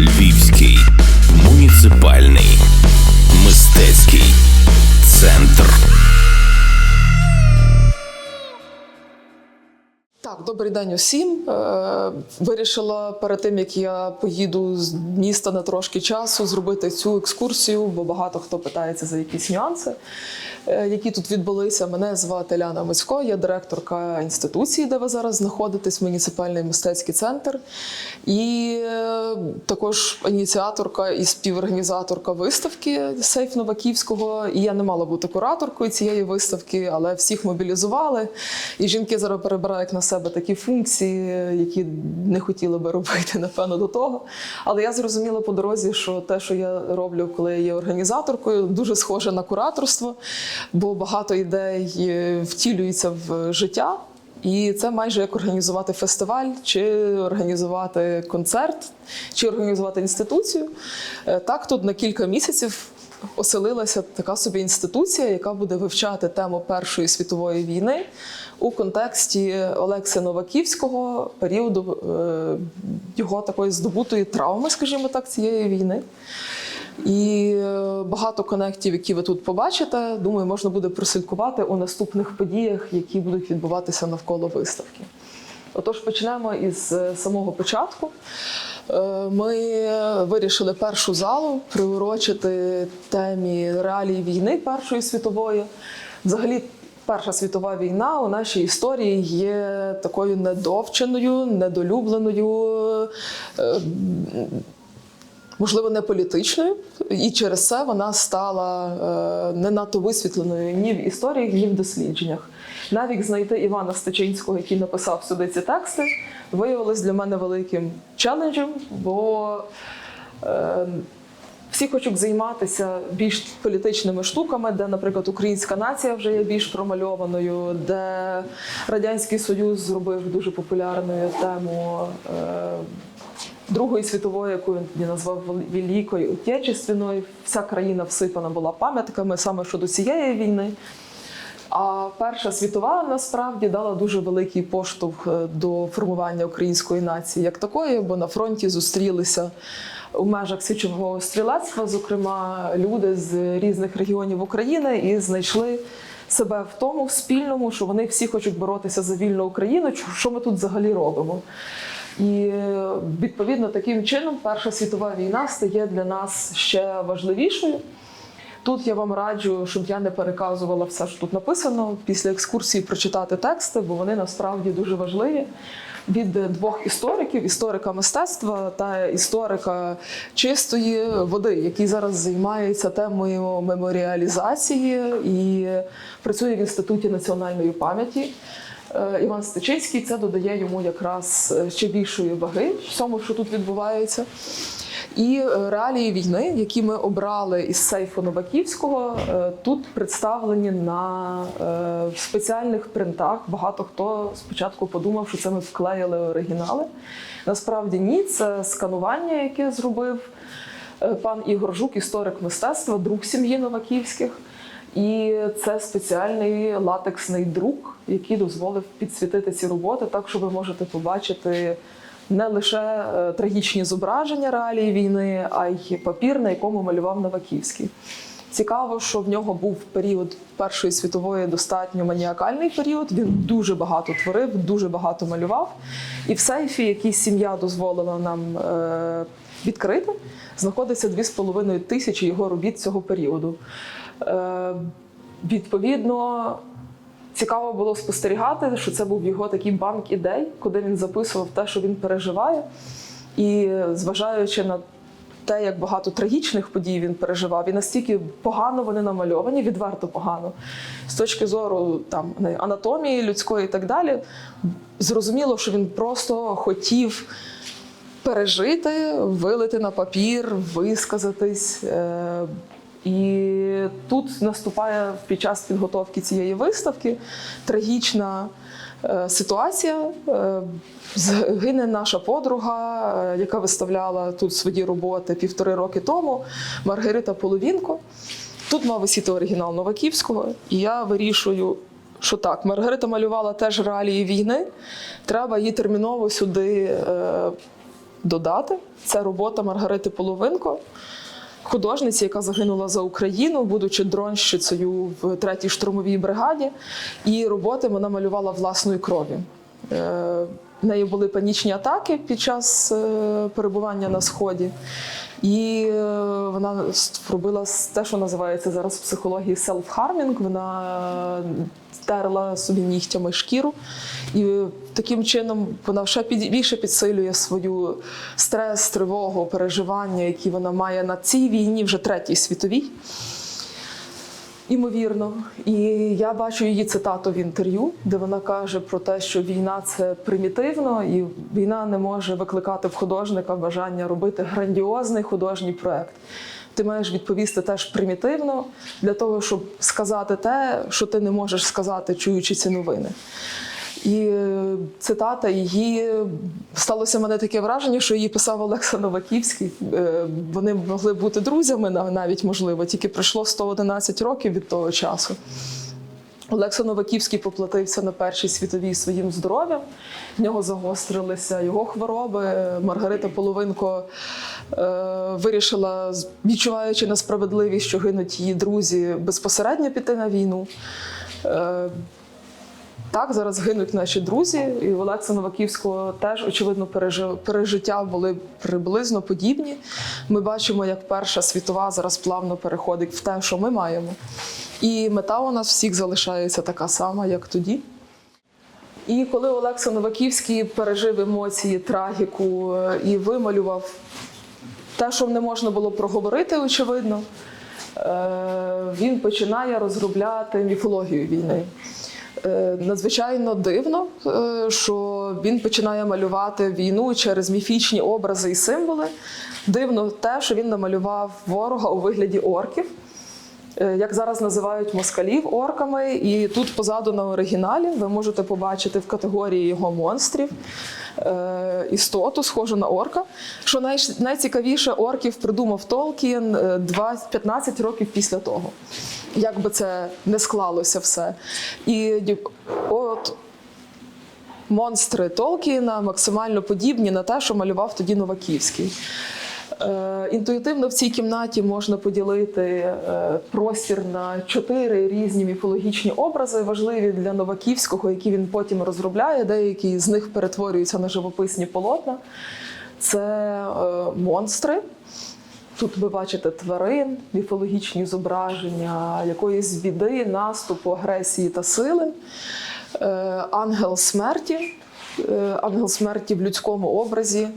Львівський муніципальний мистецький центр. Так, добрий день усім. Е, Вирішила перед тим, як я поїду з міста на трошки часу, зробити цю екскурсію, бо багато хто питається за якісь нюанси, які тут відбулися. Мене звати Ляна Мицько, я директорка інституції, де ви зараз знаходитесь, муніципальний мистецький центр, і е, також ініціаторка і співорганізаторка виставки Сейф Новаківського. І я не мала бути кураторкою цієї виставки, але всіх мобілізували. І жінки зараз перебирають на себе такі функції, які не хотіли би робити, напевно, до того. Але я зрозуміла по дорозі, що те, що я роблю, коли я є організаторкою, дуже схоже на кураторство, бо багато ідей е, втілюються в життя. І це майже як організувати фестиваль, чи організувати концерт, чи організувати інституцію. Е, Так, тут на кілька місяців оселилася така собі інституція, яка буде вивчати тему Першої світової війни у контексті Олекси Новаківського, періоду е, його такої здобутої травми, скажімо так, цієї війни. І е, багато конектів, які ви тут побачите, думаю, можна буде прослідкувати у наступних подіях, які будуть відбуватися навколо виставки. Отож, почнемо із е, самого початку. Е, Ми вирішили першу залу приурочити темі реалії війни Першої світової. Взагалі, Перша світова війна у нашій історії є такою недовченою, недолюбленою. Е, можливо, не політичною, і через це вона стала е, не надто висвітленою ні в історії, ні в дослідженнях. Навіть знайти Івана Стечинського, який написав сюди ці тексти, виявилось для мене великим челенджем, бо е, всі хочуть займатися більш політичними штуками, де, наприклад, українська нація вже є більш промальованою, де Радянський Союз зробив дуже популярною тему. Другої світової, яку він назвав Великою Отечественною, вся країна всипана була пам'ятками саме щодо цієї війни. А Перша світова насправді дала дуже великий поштовх е, до формування української нації як такої, бо на фронті зустрілися у межах січового стрілецтва, зокрема, люди з різних регіонів України і знайшли себе в тому спільному, що вони всі хочуть боротися за вільну Україну. Що ми тут взагалі робимо? І відповідно таким чином Перша світова війна стає для нас ще важливішою. Тут я вам раджу, щоб я не переказувала все, що тут написано, після екскурсії прочитати тексти, бо вони насправді дуже важливі. Від двох істориків: історика мистецтва та історика чистої води, який зараз займається темою меморіалізації і працює в інституті національної пам'яті. Е, Іван Стечинський це додає йому якраз е, ще більшої ваги всьому, що тут відбувається. І е, реалії війни, які ми обрали із сейфу Новаківського, тут представлені на спеціальних принтах. Багато хто спочатку подумав, що це ми вклеїли оригінали. Насправді ні, це сканування, яке зробив пан Ігор Жук, історик мистецтва, друг сім'ї Новаківських. І це спеціальний латексний друк, який дозволив підсвітити ці роботи, так що ви можете побачити не лише е, трагічні зображення реалії війни, а й папір, на якому малював Новаківський. Цікаво, що в нього був період Першої світової достатньо маніакальний період. Він дуже багато творив, дуже багато малював. І в сейфі, який сім'я дозволила нам е, відкрити, знаходиться 2,5 тисячі його робіт цього періоду. Е, відповідно, цікаво було спостерігати, що це був його такий банк ідей, куди він записував те, що він переживає. І зважаючи на те, як багато трагічних подій він переживав, і настільки погано вони намальовані, відверто погано, з точки зору там анатомії людської і так далі, зрозуміло, що він просто хотів пережити, вилити на папір, висказатись. І тут наступає під час підготовки цієї виставки трагічна е, ситуація. Е, Згине наша подруга, е, яка виставляла тут свої роботи півтори роки тому, Маргарита Половінко. Тут мав висіти оригінал Новаківського, і я вирішую, що так, Маргарита малювала теж реалії війни. Треба її терміново сюди е, додати. Це робота Маргарити Половинко, художниці, яка загинула за Україну, будучи дронщицею в 3-й штурмовій бригаді. І роботи вона малювала власною кров'ю. Е, В неї були панічні атаки під час е, перебування на сході. І е, вона робила те, що називається зараз в психології self-harming. Вона терла собі нігтями шкіру, і таким чином вона ще більше підсилює свою стрес, тривогу, переживання, які вона має на цій війні, вже третій світовій. Імовірно, і я бачу її цитату в інтерв'ю, де вона каже про те, що війна це примітивно, і війна не може викликати в художника бажання робити грандіозний художній проект. Ти маєш відповісти теж примітивно для того, щоб сказати те, що ти не можеш сказати, чуючи ці новини. І е, цитата її сталося мене таке враження, що її писав Олекса Новаківський. Е, Вони могли бути друзями нав- навіть можливо, тільки пройшло 111 років від того часу. Олекса Новаківський поплатився на першій світовій своїм здоров'ям. В нього загострилися його хвороби. Маргарита Половинко е, вирішила, відчуваючи несправедливість, що гинуть її друзі, безпосередньо піти на війну. Е, так, зараз гинуть наші друзі, і у Олекса Новаківського теж, очевидно, пережи- пережиття були приблизно подібні. Ми бачимо, як Перша світова зараз плавно переходить в те, що ми маємо. І мета у нас всіх залишається така сама, як тоді. І коли Олекса Новаківський пережив емоції, трагіку е, і вималював те, що не можна було проговорити, очевидно, е, він починає розробляти міфологію війни. Е, Надзвичайно дивно, що він починає малювати війну через міфічні образи і символи. Дивно те, що він намалював ворога у вигляді орків, як зараз називають москалів орками. І тут позаду на оригіналі ви можете побачити в категорії його монстрів е, істоту, схожу на орка. Що найцікавіше, орків придумав Толкін е, 20 15 років після того. Як би це не склалося все. І от монстри Толкіна максимально подібні на те, що малював тоді Новаківський. Е, Інтуїтивно в цій кімнаті можна поділити е, простір на чотири різні міфологічні образи, важливі для Новаківського, які він потім розробляє. Деякі з них перетворюються на живописні полотна. Це е, монстри. Тут ви бачите тварин, міфологічні зображення якоїсь біди, наступу, агресії та сили. Ангел смерті. Е, Ангел смерті в людському образі.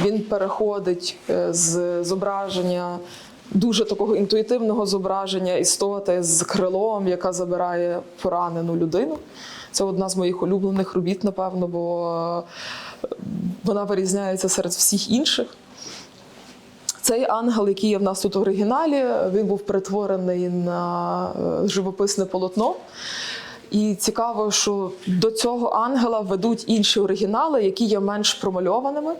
Він переходить е, з зображення дуже такого інтуїтивного зображення істоти з крилом, яка забирає поранену людину. Це одна з моїх улюблених робіт, напевно, бо е, вона вирізняється серед всіх інших. Цей ангел, який є в нас тут в оригіналі, він був перетворений на живописне полотно. І цікаво, що до цього ангела ведуть інші оригінали, які є менш промальованими.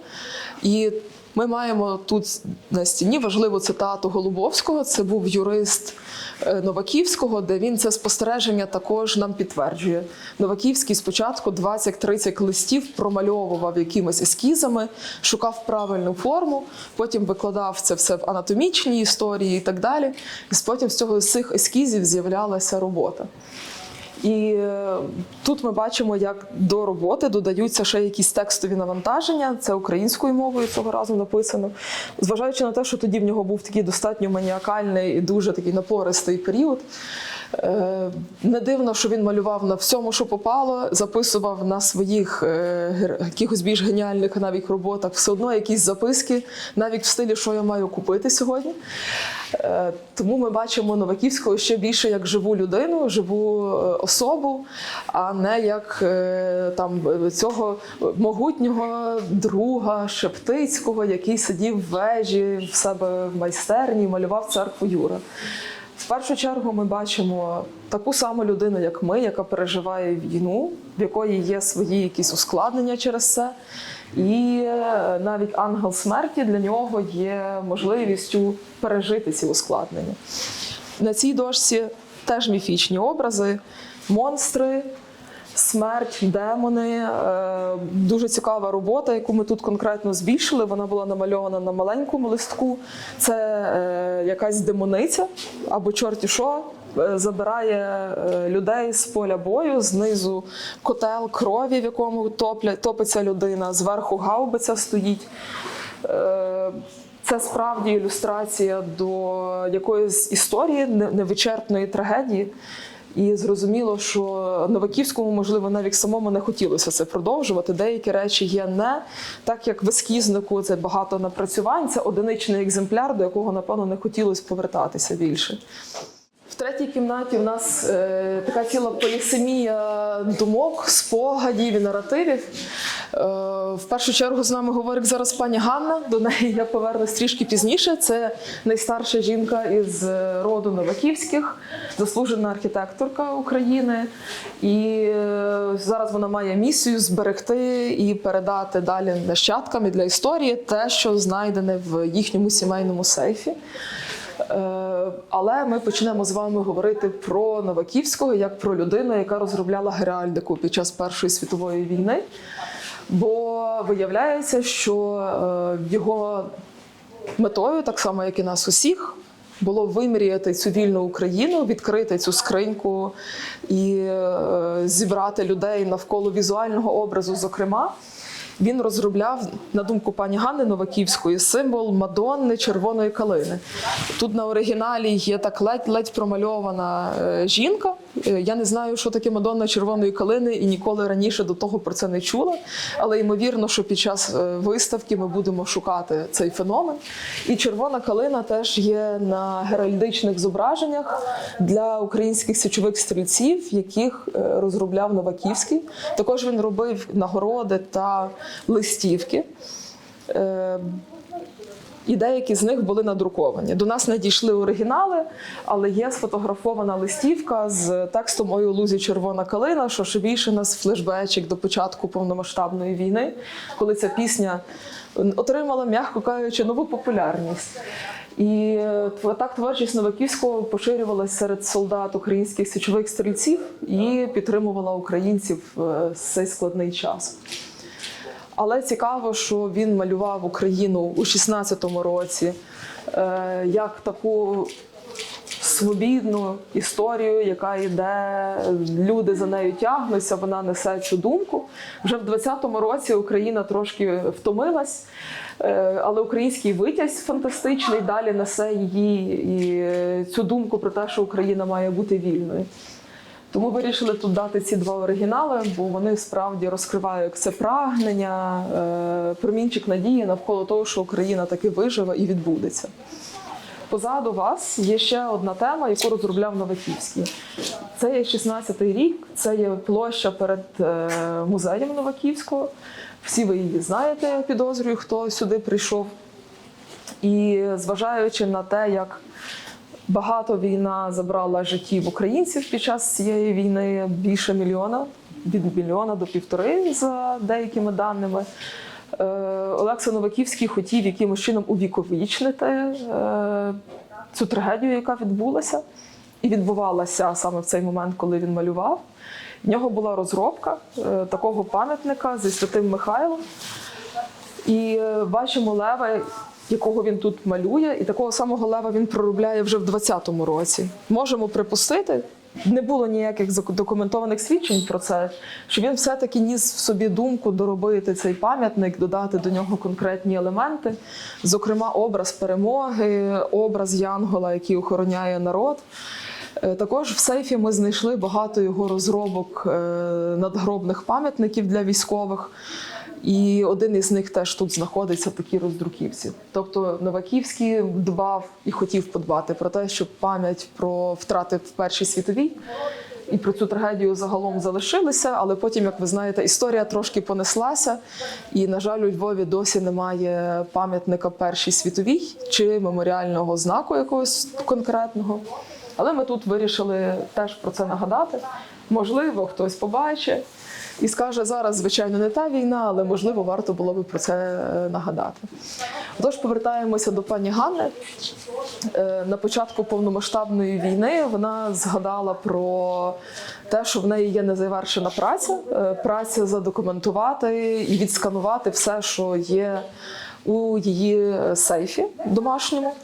І ми маємо тут на стіні важливу цитату Голубовського. Це був юрист е, Новаківського, де він це спостереження також нам підтверджує. Новаківський спочатку 20-30 листів промальовував якимись ескізами, шукав правильну форму, потім викладав це все в анатомічній історії і так далі. І потім з цього з цих ескізів з'являлася робота. І е, тут ми бачимо, як до роботи додаються ще якісь текстові навантаження. Це українською мовою цього разу написано. Зважаючи на те, що тоді в нього був такий достатньо маніакальний і дуже такий напористий період. Е, Не дивно, що він малював на всьому, що попало, записував на своїх е, якихось більш геніальних навіть роботах все одно якісь записки, навіть в стилі, що я маю купити сьогодні. Е, Тому ми бачимо Новаківського ще більше як живу людину, живу особу, а не як там цього могутнього друга Шептицького, який сидів в вежі в себе в майстерні, малював церкву Юра. В першу чергу ми бачимо таку саму людину, як ми, яка переживає війну, в якої є свої якісь ускладнення через це. І е, навіть ангел смерті для нього є можливістю пережити ці ускладнення. На цій дошці теж міфічні образи, монстри, Смерть, демони. Е, Дуже цікава робота, яку ми тут конкретно збільшили. Вона була намальована на маленькому листку. Це е, якась демониця або чорті що. е, Забирає людей з поля бою, знизу котел крові, в якому топлять, топиться людина, зверху гаубиця стоїть. Це справді ілюстрація до якоїсь історії невичерпної трагедії. І зрозуміло, що Новаківському, можливо, навіть самому не хотілося це продовжувати. Деякі речі є не так, як в ескізнику це багато напрацювань, це одиничний екземпляр, до якого, напевно, не хотілося повертатися більше. В третій кімнаті в нас е, така ціла полісемія думок, спогадів і наративів. Е, в першу чергу з нами говорить зараз пані Ганна. До неї я повернусь трішки пізніше. Це найстарша жінка із роду Новаківських, заслужена архітекторка України. І е, зараз вона має місію зберегти і передати далі нащадкам і для історії те, що знайдене в їхньому сімейному сейфі. Е, Але ми почнемо з вами говорити про Новаківського як про людину, яка розробляла геральдику під час Першої світової війни. Бо виявляється, що е, його метою, так само як і нас усіх, було вимріяти цю вільну Україну, відкрити цю скриньку і е, зібрати людей навколо візуального образу, зокрема. Він розробляв, на думку пані Ганни Новаківської, символ Мадонни червоної калини. Тут на оригіналі є так ледь-ледь промальована е, жінка. Е, Я не знаю, що таке Мадонна червоної калини, і ніколи раніше до того про це не чула. Але ймовірно, що під час е, виставки ми будемо шукати цей феномен. І червона калина теж є на геральдичних зображеннях для українських січових стрільців, яких розробляв Новаківський. Також він робив нагороди та листівки. Е, І деякі з них були надруковані. До нас надійшли оригінали, але є сфотографована листівка з текстом Ой у лузі червона калина, що більше нас флешбечик до початку повномасштабної війни, коли ця пісня отримала, м'яко кажучи, нову популярність. І е, так творчість Новаківського поширювалася серед солдат українських січових стрільців і підтримувала українців е, в цей складний час. Але цікаво, що він малював Україну у 16-му році е, як таку свобідну історію, яка йде, люди за нею тягнуться, вона несе цю думку. Вже в 20-му році Україна трошки втомилась, е, але український витязь фантастичний далі несе її і е, цю думку про те, що Україна має бути вільною. Тому вирішили тут дати ці два оригінали, бо вони справді розкривають це прагнення, е, промінчик надії навколо того, що Україна таки виживе і відбудеться. Позаду вас є ще одна тема, яку розробляв Новаківський. Це є 16-й рік, це є площа перед е, музеєм Новаківського. Всі ви її знаєте, я підозрюю, хто сюди прийшов. І зважаючи на те, як багато війна забрала життів українців під час цієї війни, більше мільйона, від мільйона до півтори за деякими даними. Е, Олекса Новаківський хотів якимось чином увіковічнити е, цю трагедію, яка відбулася, і відбувалася саме в цей момент, коли він малював. В нього була розробка е, такого пам'ятника зі святим Михайлом. І бачимо лева, якого він тут малює, і такого самого лева він проробляє вже в 20-му році. Можемо припустити, не було ніяких документованих свідчень про це, що він все-таки ніс в собі думку доробити цей пам'ятник, додати до нього конкретні елементи, зокрема, образ перемоги, образ Янгола, який охороняє народ. Е, Також в сейфі ми знайшли багато його розробок е, надгробних пам'ятників для військових. І один із них теж тут знаходиться такі роздруківці. Тобто Новаківський дбав і хотів подбати про те, щоб пам'ять про втрати в Першій світовій і про цю трагедію загалом залишилися. Але потім, як ви знаєте, історія трошки понеслася, і, на жаль, у Львові досі немає пам'ятника Першій світовій чи меморіального знаку якогось конкретного. Але ми тут вирішили теж про це нагадати. Можливо, хтось побачить, і скаже, зараз, звичайно, не та війна, але можливо варто було би про це е, нагадати. Тож повертаємося до пані Ганни. Е, На початку повномасштабної війни вона згадала про те, що в неї є незавершена праця, е, праця задокументувати і відсканувати все, що є у її сейфі домашньому.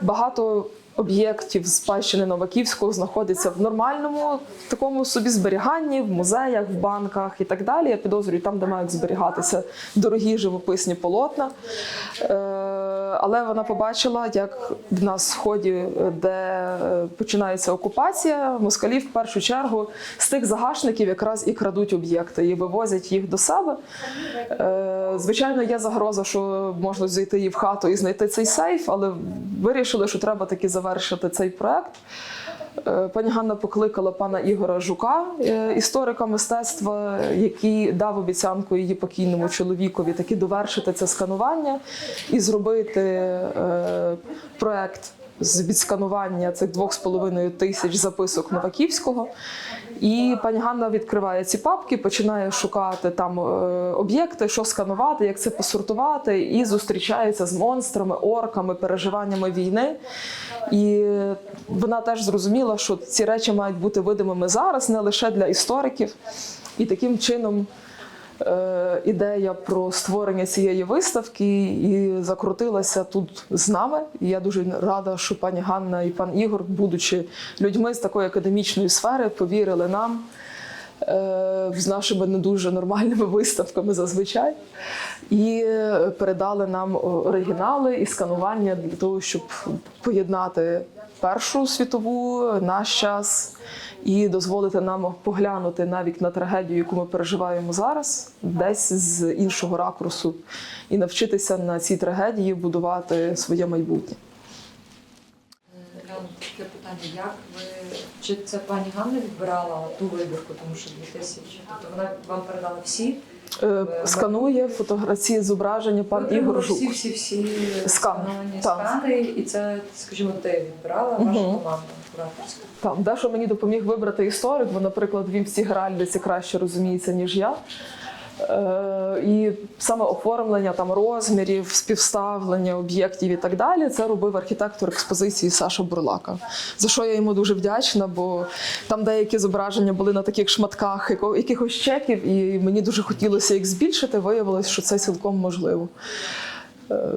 Багато об'єктів спадщини Новаківського знаходиться в нормальному такому собі зберіганні, в музеях, в банках і так далі. Я підозрюю, там, де мають зберігатися дорогі живописні полотна. Е, Але вона побачила, як на сході, де е, починається окупація, москалі в першу чергу з тих загашників якраз і крадуть об'єкти і вивозять їх до себе. Е, Звичайно, є загроза, що можна зайти їй в хату і знайти цей сейф, але вирішили, що треба таки завершити цей проект. Е, Пані Ганна покликала пана Ігора Жука, е, історика мистецтва, який дав обіцянку її покійному чоловікові таки довершити це сканування і зробити е, проект з відсканування цих двох з половиною тисяч записок Новаківського. І пані Ганна відкриває ці папки, починає шукати там е, об'єкти, що сканувати, як це посортувати, і зустрічається з монстрами, орками, переживаннями війни. І вона теж зрозуміла, що ці речі мають бути видимими зараз, не лише для істориків. І таким чином ідея про створення цієї виставки і закрутилася тут з нами. І я дуже рада, що пані Ганна і пан Ігор, будучи людьми з такої академічної сфери, повірили нам е, з нашими не дуже нормальними виставками зазвичай. І е, передали нам оригінали і сканування для того, щоб поєднати Першу світову, наш час, і дозволити нам поглянути навіть на трагедію, яку ми переживаємо зараз, десь з іншого ракурсу, і навчитися на цій трагедії будувати своє майбутнє. Таке питання, як ви чи це пані Ганна відбирала ту вибірку, тому що 2000, тобто вона вам передала всі? Е, Сканує фотографії, зображення пан Ігор Жук. всі, всі, всі Скан, скановані так. скани, і це, скажімо, ти відбирала ваша команда. Там, дещо мені допоміг вибрати історик, бо, наприклад, він в цій геральдиці краще розуміється, ніж я. Е, і саме оформлення там розмірів, співставлення об'єктів і так далі, це робив архітектор експозиції Саша Бурлака. За що я йому дуже вдячна, бо там деякі зображення були на таких шматках якихось чеків, і мені дуже хотілося їх збільшити. Виявилось, що це цілком можливо. Е,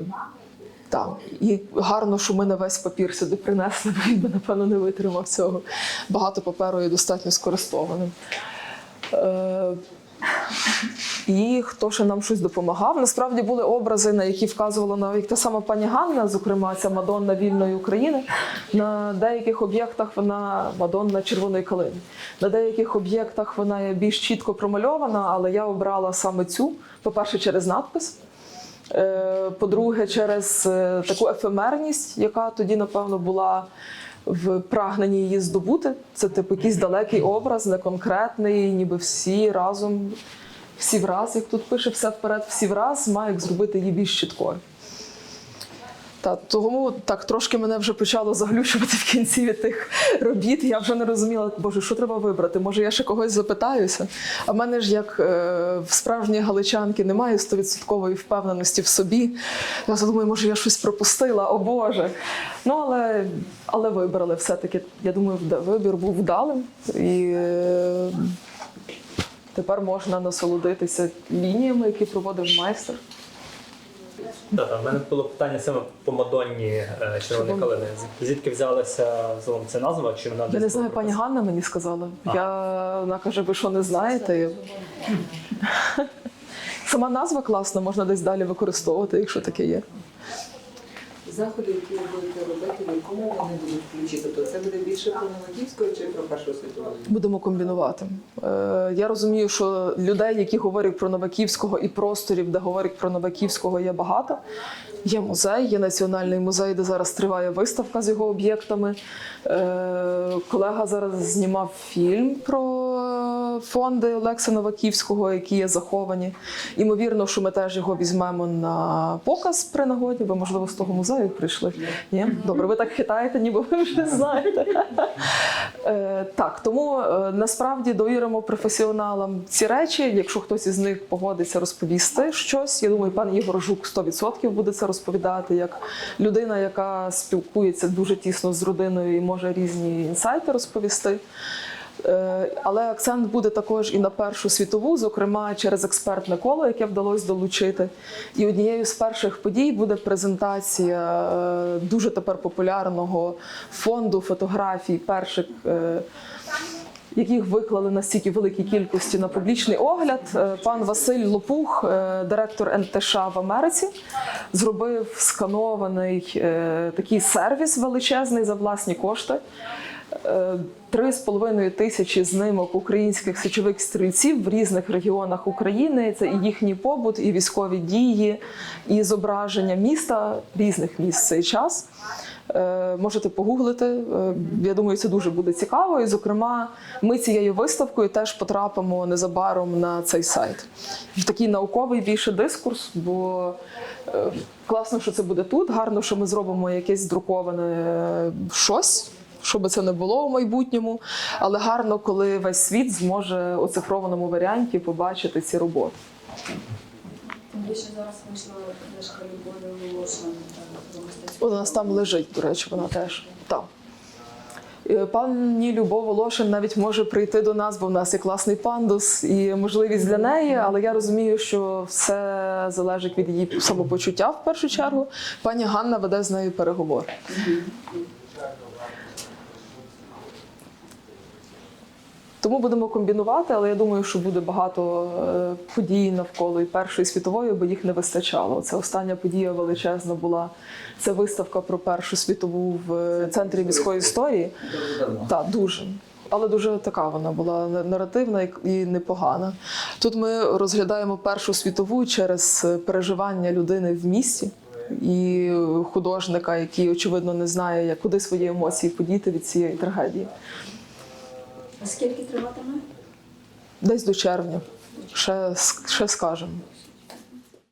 так, і гарно, що ми на весь папір сюди принесли, бо він би, напевно, не витримав цього. Багато паперу є достатньо скористованим. Е, і хто ще нам щось допомагав? Насправді були образи, на які вказувала навіть та сама пані Ганна, зокрема, ця Мадонна вільної України. На деяких об'єктах вона Мадонна червоної калини. На деяких об'єктах вона є більш чітко промальована, але я обрала саме цю. По-перше, через надпис. Е, По-друге, через е, таку ефемерність, яка тоді, напевно, була в прагненні її здобути. Це типу якийсь далекий образ, неконкретний, ніби всі разом, всі враз, як тут пише, все вперед, всі враз мають зробити її більш чіткою. Та тому так трошки мене вже почало заглючувати в кінці від тих робіт. Я вже не розуміла, боже, що треба вибрати? Може, я ще когось запитаюся. А в мене ж як е, в справжньої галичанки немає стовідсоткової впевненості в собі. Я думаю, може, я щось пропустила, о Боже. Ну, але, але вибрали все-таки. Я думаю, вибір був вдалим. І е, тепер можна насолодитися лініями, які проводив майстер. Так, так, в мене було питання саме по Мадонні е, Червоної калини. Звідки взялася загалом ця назва? Чи вона Я десь не знаю, пані Ганна мені сказала. А. Я вона каже, ви що не знаєте? Сама назва класна, можна десь далі використовувати, якщо таке є. Заходи, які ви будете робити, в якому вони будуть включити? Тобто це буде більше про Новодівську чи про Першу світову? Будемо комбінувати. Е, я розумію, що людей, які говорять про Новаківського, і просторів, де говорять про Новаківського, є багато. Є музей, є національний музей, де зараз триває виставка з його об'єктами. Е, колега зараз знімав фільм про фонди Олекса Новаківського, які є заховані. Імовірно, що ми теж його візьмемо на показ при нагоді, бо можливо з того музею як прийшли? Ні? Добре, ви так хитаєте, ніби ви вже знаєте. Е, Так, тому е, насправді довіримо професіоналам ці речі. Якщо хтось із них погодиться розповісти щось, я думаю, пан Ігор Жук 100% буде це розповідати як людина, яка спілкується дуже тісно з родиною і може різні інсайти розповісти. Е, Але акцент буде також і на Першу світову, зокрема через експертне коло, яке вдалося долучити. І однією з перших подій буде презентація е, дуже тепер популярного фонду фотографій перших. е, Яких виклали настільки великій кількості на публічний огляд, пан Василь Лопух, директор НТШ в Америці, зробив сканований такий сервіс величезний за власні кошти. Е, Три з половиною тисячі знимок українських січових стрільців в різних регіонах України. Це і їхній побут, і військові дії, і зображення міста різних міст в цей час. Е, Можете погуглити. Е, Я думаю, це дуже буде цікаво. І, зокрема, ми цією виставкою теж потрапимо незабаром на цей сайт. В такий науковий більше дискурс, бо е, класно, що це буде тут. Гарно, що ми зробимо якесь друковане е, щось. Щоб це не було у майбутньому, але гарно, коли весь світ зможе у цифрованому варіанті побачити ці роботи. Тим більше зараз вийшла книжка Любові Волошин про мистецтво. У нас там лежить, до речі, вона теж. Так. Е, Пані Любов Волошин навіть може прийти до нас, бо в нас є класний пандус і можливість для неї, але я розумію, що все залежить від її самопочуття в першу чергу. Пані Ганна веде з нею переговори. Тому будемо комбінувати, але я думаю, що буде багато е, подій навколо і Першої світової, бо їх не вистачало. Це остання подія величезна була. Це виставка про Першу світову в е, центрі міської історії. Так, дуже. Але дуже така вона була наративна і- непогана. Тут ми розглядаємо Першу світову через е, переживання людини в місті і художника, який очевидно не знає, куди свої емоції подіти від цієї трагедії. А скільки триватиме? Десь до червня. Ще, ще скажемо.